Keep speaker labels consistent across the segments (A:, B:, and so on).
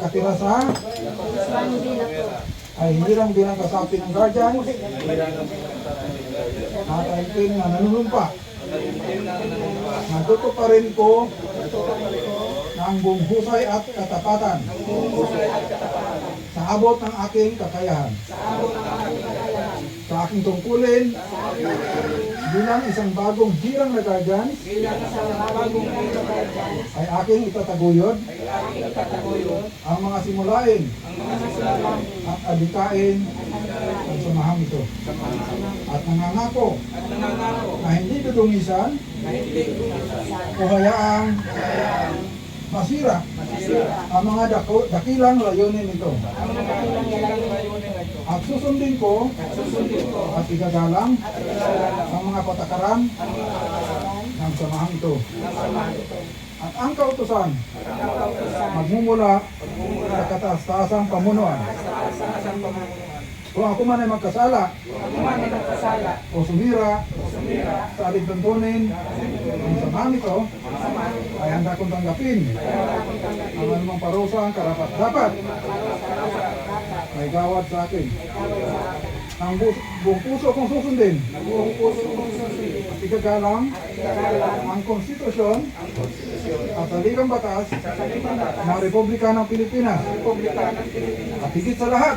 A: nakatira sa ay hirang bilang kasapi ng guardian at ay itim na nanunumpa. Natuto pa rin ko ang buong husay at katapatan sa abot ng aking kakayahan. Sa aking tungkulin bilang isang bagong hirang na guardian ay aking itataguyod ang mga simulain at adikain ng samahang ito. At nangangako na hindi dudungisan o hayaang masira ang mga dako, dakilang layunin nito. At susundin ko. At igagalang. Ang mga patakaran. Ng samahang ito. At ang kautusan. Magmumula sa kataas-taasang pamunuan. Kung ako man ay magkasala. O sumira. Sa aligtuntunin ng samahan ito, ay handa kong tanggapin. Ang anumang parusa ang karapat dapat. May gawad sa akin. Ang bu- buong puso kong susundin. At igagalang ang konstitusyon at saligang batas ng Republika ng Pilipinas. At higit sa lahat,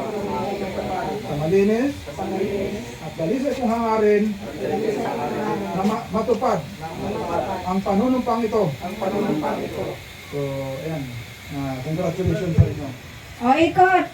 A: Sa malinis. At dalisay kong hangarin na ma- matupad ang panunumpang ito. So, ayan. Ah, congratulations sa inyo.
B: O, ikot!